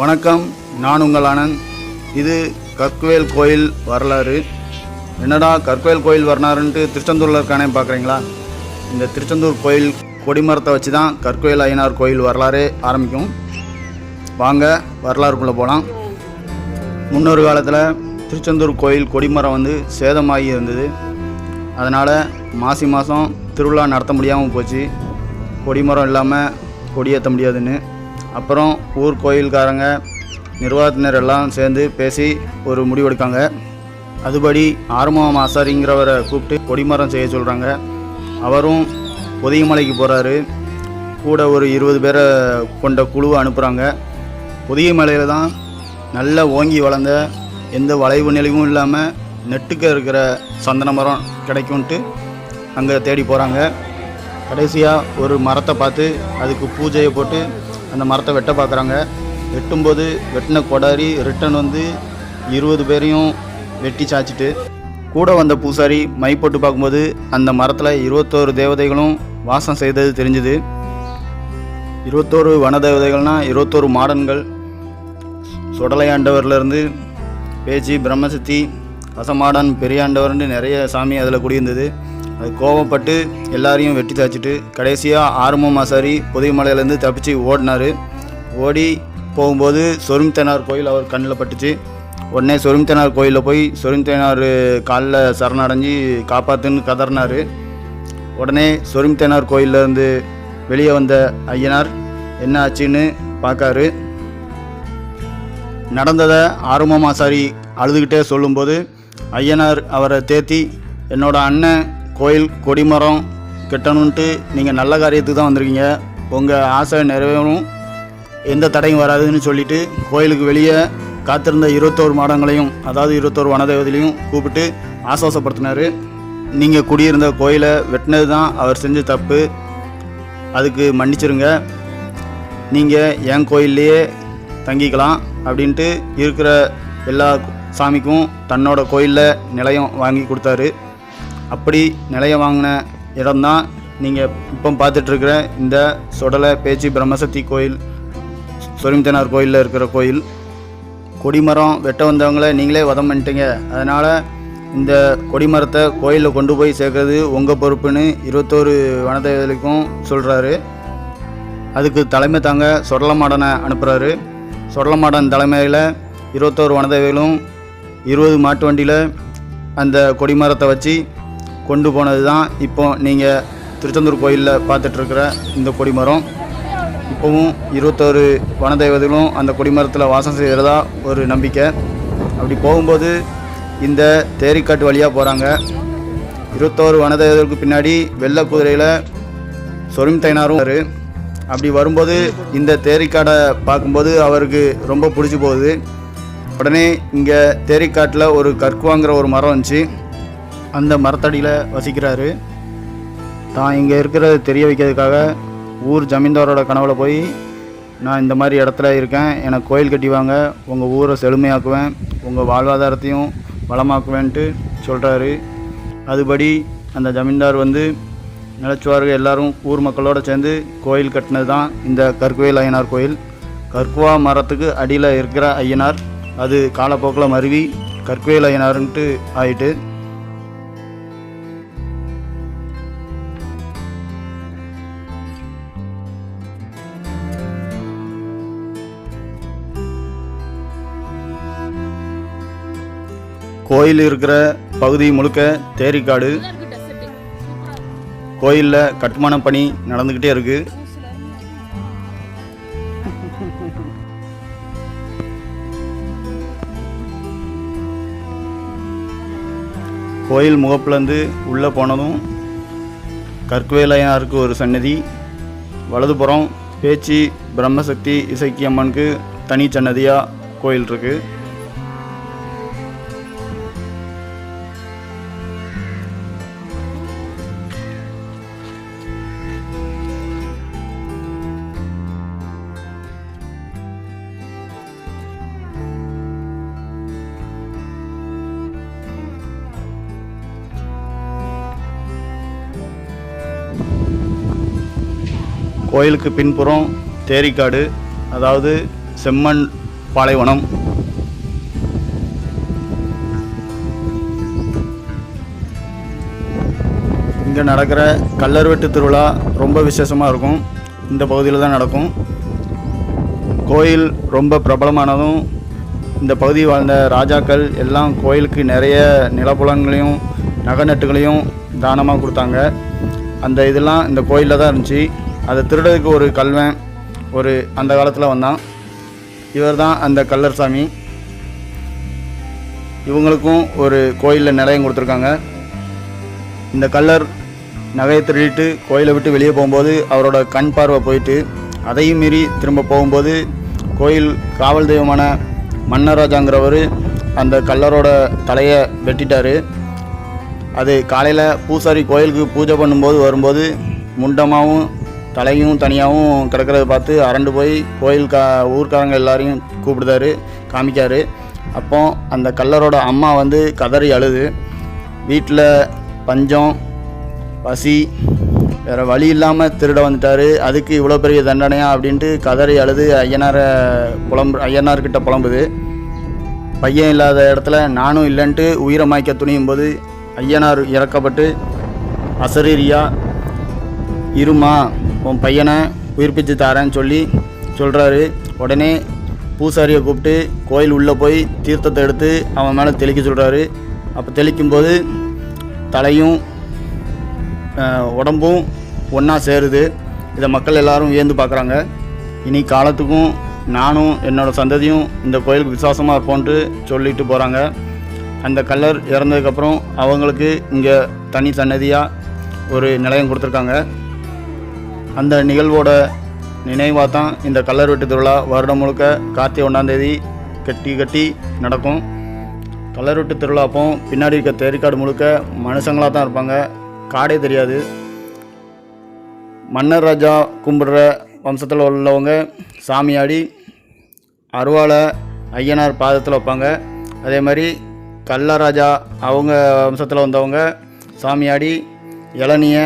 வணக்கம் நான் உங்கள் ஆனந்த் இது கற்குவேல் கோயில் வரலாறு. என்னடா கற்குவேல் கோயில் வரலாறுன்ட்டு திருச்செந்தூரில் இருக்கானே பார்க்குறீங்களா இந்த திருச்செந்தூர் கோயில் கொடிமரத்தை வச்சு தான் கற்குவேல் ஐயனார் கோயில் வரலாறே ஆரம்பிக்கும். வாங்க வரலாறுக்குள்ளே போகலாம் முன்னொரு காலத்தில் திருச்செந்தூர் கோயில் கொடிமரம் வந்து சேதமாகி இருந்தது. அதனால் மாசி மாதம் திருவிழா நடத்த முடியாமல் போச்சு. கொடிமரம் இல்லாமல் கொடியேற்ற முடியாதுன்னு. அப்புறம் ஊர் கோயில்காரங்க நிர்வாகத்தினர் எல்லாம் சேர்ந்து பேசி ஒரு முடிவெடுக்காங்க அதுபடி ஆறுமுகம் ஆசாரிங்கிறவரை கூப்பிட்டு கொடிமரம் செய்ய சொல்கிறாங்க அவரும் புதியமலைக்கு போகிறாரு கூட ஒரு இருபது பேரை கொண்ட குழுவை அனுப்புகிறாங்க புதியமலையில் தான் நல்ல ஓங்கி வளர்ந்த எந்த வளைவு நிலையும் இல்லாமல் நெட்டுக்க இருக்கிற சந்தன மரம் கிடைக்கும்ன்ட்டு அங்கே தேடி போகிறாங்க கடைசியாக ஒரு மரத்தை பார்த்து அதுக்கு பூஜையை போட்டு அந்த மரத்தை வெட்ட பார்க்குறாங்க. வெட்டும்போது வெட்டின கொடாரி ரிட்டன் வந்து இருபது பேரையும் வெட்டி சாய்ச்சிட்டு கூட வந்த பூசாரி மை போட்டு பார்க்கும்போது அந்த மரத்தில் இருபத்தோரு தேவதைகளும் வாசம் செய்தது தெரிஞ்சுது. இருபத்தோரு வன தேவதைகள்னால் இருபத்தோரு மாடன்கள். சுடலையாண்டவர்லேருந்து பேச்சு பிரம்மசக்தி வசமாடன் பெரியாண்டவர்னு நிறைய சாமி அதில் குடியிருந்தது. அது கோவப்பட்டு எல்லாரையும் வெட்டி தாச்சிட்டு கடைசியாக ஆறுமுகம் மாசாரி புதியமலையிலேருந்து தப்பிச்சு ஓடினார். ஓடி போகும்போது சொருமித்தனார் கோயில் அவர் கண்ணில் பட்டுச்சு. உடனே சொருமித்தனார் கோயிலில் போய் சொருமித்தனார் காலில் சரணடைஞ்சு காப்பாற்றுன்னு கதறினார். உடனே சொருமித்தனார் கோயிலேருந்து வெளியே வந்த ஐயனார் என்ன ஆச்சுன்னு பார்க்காரு. நடந்ததை ஆறுமாசாரி அழுதுகிட்டே சொல்லும்போது ஐயனார் அவரை தேத்தி என்னோட அண்ணன் கோயில் கொடிமரம் கட்டணுன்ட்டு நீங்கள் நல்ல காரியத்துக்கு தான் வந்திருக்கீங்க. உங்கள் ஆசை நிறைவேறும். எந்த தடையும் வராதுன்னு சொல்லிட்டு கோயிலுக்கு வெளியே காத்திருந்த இருபத்தோரு மாடங்களையும் அதாவது இருபத்தோரு வனதேவதையும் கூப்பிட்டு ஆசுவாசப்படுத்தினார். நீங்கள் குடியிருந்த கோயிலை வெட்டினது தான் அவர் செஞ்ச தப்பு. அதுக்கு மன்னிச்சிருங்க. நீங்கள் என் கோயில்லையே தங்கிக்கலாம் அப்படின்ட்டு இருக்கிற எல்லா சாமிக்கும் தன்னோட கோயிலில் நிலையம் வாங்கி கொடுத்தாரு. அப்படி நிலையம் வாங்கின இடம்தான் நீங்கள் இப்போ பார்த்துட்ருக்கிற இந்த சொடலை பேச்சு பிரம்மசக்தி கோயில் சொரிம்தனார் கோயிலில் இருக்கிற கோயில். கொடிமரம் வெட்ட வந்தவங்கள நீங்களே வதம் பண்ணிட்டீங்க. அதனால் இந்த கொடிமரத்தை கோயிலில் கொண்டு போய் சேர்க்கறது உங்கள் பொறுப்புன்னு இருபத்தோரு வனதேவதைக்கும் சொல்கிறாரு அதுக்கு தலைமை தாங்க சொடலமாடனை அனுப்புகிறாரு சொடலமாடன் தலைமையில் இருபத்தோரு வனதேவைகளும் இருபது மாட்டு வண்டியில் அந்த கொடிமரத்தை வச்சு கொண்டு போனது தான் இப்போ நீங்கள் திருச்செந்தூர் கோயிலில் பார்த்துட்ருக்கிற இந்த கொடிமரம். இப்போவும் இருபத்தோரு வனதேவதைகளும் அந்த கொடிமரத்தில் வாசம் செய்கிறதா ஒரு நம்பிக்கை. அப்படி போகும்போது இந்த தேரிக்காட்டு வழியாக போகிறாங்க இருபத்தோரு வனதெய்வதற்கு பின்னாடி வெள்ளை குதிரையில் சொரிம் தைனாரும் அப்படி வரும்போது இந்த தேரிக்காடை பார்க்கும்போது அவருக்கு ரொம்ப பிடிச்சி போகுது. உடனே இங்கே தேரிக்காட்டில் ஒரு கற்குவாங்கிற ஒரு மரம் இருந்துச்சு அந்த மரத்தடியில் வசிக்கிறாரு. தான் இங்கே இருக்கிறத தெரிய வைக்கிறதுக்காக ஊர் ஜமீன்தாரோட கனவுல போய் நான் இந்த மாதிரி இடத்துல இருக்கேன். எனக்கு கோயில் கட்டிவாங்க உங்கள் ஊரை செழுமையாக்குவேன். உங்கள் வாழ்வாதாரத்தையும் வளமாக்குவேன்ட்டு சொல்கிறாரு அதுபடி அந்த ஜமீன்தார் வந்து நிலச்சுவார்கள் எல்லாரும் ஊர் மக்களோடு சேர்ந்து கோயில் கட்டினது தான் இந்த கற்குவேல் ஐயனார் கோயில். கற்குவா மரத்துக்கு அடியில் இருக்கிற ஐயனார் அது காலப்போக்கில் மருவி கற்குவேல் ஐயனாருன்ட்டு ஆயிட்டு கோயில் இருக்கிற பகுதி முழுக்க தேரிக்காடு. கோயிலில் கட்டுமான பணி நடந்துக்கிட்டே இருக்கு. கோயில் முகப்புலேருந்து உள்ளே போனதும் கற்குவேலையாருக்கு ஒரு சன்னதி வலதுபுறம் பேச்சு பிரம்மசக்தி இசைக்கி அம்மனுக்கு தனி சன்னதியாக கோயில் இருக்குது கோயிலுக்கு பின்புறம் தேரிக்காடு அதாவது செம்மண் பாலைவனம். இங்கே நடக்கிற கல்லர் வெட்டு திருவிழா ரொம்ப விசேஷமாக இருக்கும். இந்த பகுதியில் தான் நடக்கும். கோயில் ரொம்ப பிரபலமானதும் இந்த பகுதி வாழ்ந்த ராஜாக்கள் எல்லாம் கோயிலுக்கு நிறைய நிலப்புலன்களையும் நகநட்டுகளையும் தானமாக கொடுத்தாங்க. அந்த இதெல்லாம் இந்த கோயிலில் தான் இருந்துச்சு. அதை திருடதுக்கு ஒரு கல்வன் ஒரு அந்த காலத்தில் வந்தான். இவர் தான் அந்த கல்லர் சாமி இவங்களுக்கும் ஒரு கோயிலில் நிலையம் கொடுத்துருக்காங்க. இந்த கல்லர் நகையை திருடிட்டு கோயிலை விட்டு வெளியே போகும்போது அவரோட கண் பார்வை போயிட்டு அதையும் மீறி திரும்ப போகும்போது கோயில் காவல் தெய்வமான மன்னராஜாங்கிறவர் அந்த கல்லரோட தலையை வெட்டிட்டார். அது காலையில் பூசாரி கோயிலுக்கு பூஜை பண்ணும்போது வரும்போது முண்டமாகவும் தலையும் தனியாகவும் கிடக்கிறத பார்த்து அரண்டு போய் கோயில் கா ஊர்க்காரங்க எல்லாரையும் கூப்பிடுதாரு காமிக்காரு. அப்போ அந்த கல்லரோட அம்மா வந்து கதறி அழுது. வீட்டில் பஞ்சம் பசி வேறு வழி இல்லாமல் திருட வந்துட்டார். அதுக்கு இவ்வளோ பெரிய தண்டனையா அப்படின்ட்டு கதறி அழுது ஐயனாரை புலம்பு ஐயனார்கிட்ட புலம்புது. பையன் இல்லாத இடத்துல நானும் இல்லைன்ட்டு உயிரை மாய்க்க துணியும் போது ஐயனார் இறக்கப்பட்டு அசரீரியா இருமா உன் பையனை உயிர்ப்பிச்சு தாரேன்னு சொல்லி சொல்கிறாரு உடனே பூசாரியை கூப்பிட்டு கோயில் உள்ளே போய் தீர்த்தத்தை எடுத்து அவன் மேலே தெளிக்க சொல்கிறாரு அப்போ தெளிக்கும்போது தலையும் உடம்பும் ஒன்றா சேருது. இதை மக்கள் எல்லாரும் வியந்து பார்க்குறாங்க இனி காலத்துக்கும் நானும் என்னோடய சந்ததியும் இந்த கோயிலுக்கு விசுவாசமாக இருப்போன்ட்டு சொல்லிட்டு போகிறாங்க அந்த கல்லர் இறந்ததுக்கப்புறம் அவங்களுக்கு இங்கே தனி சன்னதியாக ஒரு நிலையம் கொடுத்துருக்காங்க. அந்த நிகழ்வோட நினைவாக தான் இந்த கல்லர் வெட்டு திருவிழா வருடம் முழுக்க கார்த்திகை ஒன்றாந்தேதி கட்டி கட்டி நடக்கும். கல்லர் வெட்டு திருவிழா அப்போ பின்னாடி இருக்க தேரிக்காடு முழுக்க மனுஷங்களாக தான் இருப்பாங்க. காடே தெரியாது. மன்னர் ராஜா கும்பிடுற வம்சத்தில் உள்ளவங்க சாமியாடி அருவாளை ஐயனார் பாதத்தில் வைப்பாங்க. அதே மாதிரி கள்ளராஜா அவங்க வம்சத்தில் வந்தவங்க சாமியாடி இளநிய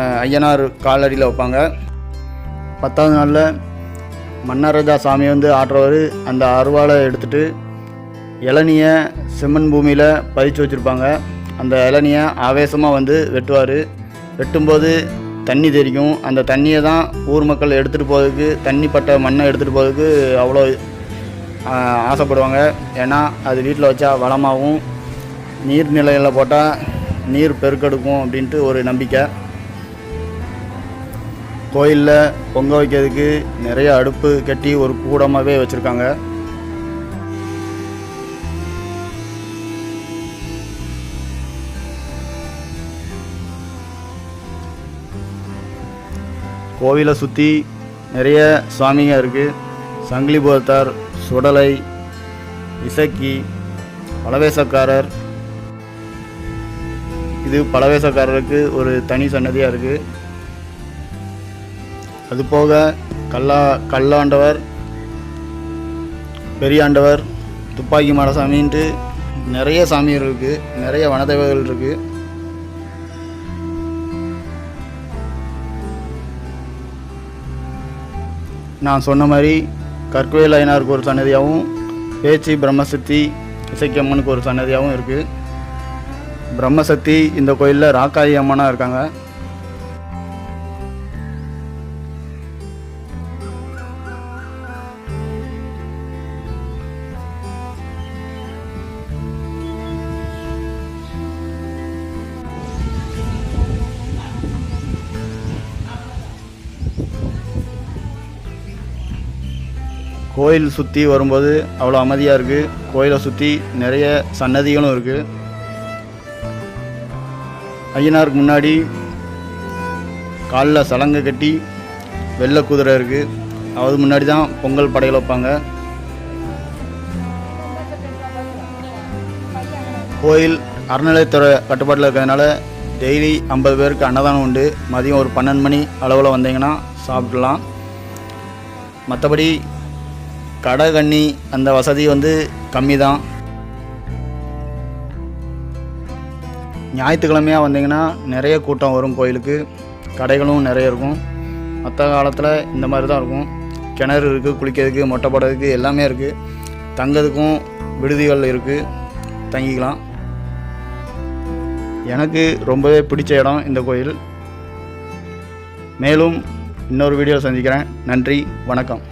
ஐயனார் காலடியில் வைப்பாங்க. பத்தாவது நாளில் மன்னரஜா சாமி வந்து ஆடுறவர் அந்த அருவாளை எடுத்துட்டு இளநியை செம்மண் பூமியில் பறித்து வச்சுருப்பாங்க. அந்த இளநிய ஆவேசமாக வந்து வெட்டுவார். வெட்டும்போது தண்ணி தெரிக்கும் அந்த தண்ணியை தான் ஊர் மக்கள் எடுத்துகிட்டு போகிறதுக்கு தண்ணி பட்ட மண்ணை எடுத்துகிட்டு போகிறதுக்கு அவ்வளோ ஆசைப்படுவாங்க. ஏன்னா அது வீட்டில் வச்சா வளமாகவும் நீர்நிலைகளில் போட்டால் நீர் பெருக்கெடுக்கும் அப்படின்ட்டு ஒரு நம்பிக்கை. கோயிலில் பொங்க வைக்கிறதுக்கு நிறைய அடுப்பு கட்டி ஒரு கூடமாகவே வச்சுருக்காங்க. கோவிலை சுற்றி நிறைய சுவாமிங்க இருக்குது சங்கிலிபுரத்தார் சுடலை இசக்கி பலவேசக்காரர். இது பலவேசக்காரருக்கு ஒரு தனி சன்னதியாக இருக்குது அது போக கல்லா கல்லாண்டவர் பெரியாண்டவர் துப்பாக்கி மாடசாமின்ட்டு நிறைய சாமிகள் இருக்குது நிறைய வனதேவர்கள் இருக்குது நான் சொன்ன மாதிரி கற்குவேல் ஐயனாருக்கு ஒரு சன்னதியாகவும் பேச்சு பிரம்மசக்தி இசைக்கம்மனுக்கு ஒரு சன்னதியாகவும் இருக்குது பிரம்மசக்தி இந்த கோயிலில் ராக்காயி அம்மனாக இருக்காங்க. கோயில் சுற்றி வரும்போது அவ்வளோ அமைதியாக இருக்குது கோயிலை சுற்றி நிறைய சன்னதிகளும் இருக்குது ஐயனாருக்கு முன்னாடி காலில் சலங்கை கட்டி வெள்ளை குதிரை இருக்குது அது முன்னாடி தான் பொங்கல் படையில் வைப்பாங்க. கோயில் அறநிலையத்துறை கட்டுப்பாட்டில் இருக்கிறதுனால டெய்லி ஐம்பது பேருக்கு அன்னதானம் உண்டு. மதியம் ஒரு பன்னெண்டு மணி அளவில் வந்தீங்கன்னா சாப்பிடலாம். மற்றபடி கடை கண்ணி அந்த வசதி வந்து கம்மி தான் ஞாயிற்றுக்கிழமையாக வந்தீங்கன்னா நிறைய கூட்டம் வரும் கோயிலுக்கு. கடைகளும் நிறைய இருக்கும். மற்ற காலத்தில் இந்த மாதிரி தான் இருக்கும். கிணறு இருக்குது குளிக்கிறதுக்கு மொட்டை போடுறதுக்கு எல்லாமே இருக்குது தங்கிறதுக்கும் விடுதிகள் இருக்குது தங்கிக்கலாம். எனக்கு ரொம்பவே பிடிச்ச இடம் இந்த கோயில். மேலும் இன்னொரு வீடியோ சந்திக்கிறேன். நன்றி வணக்கம்.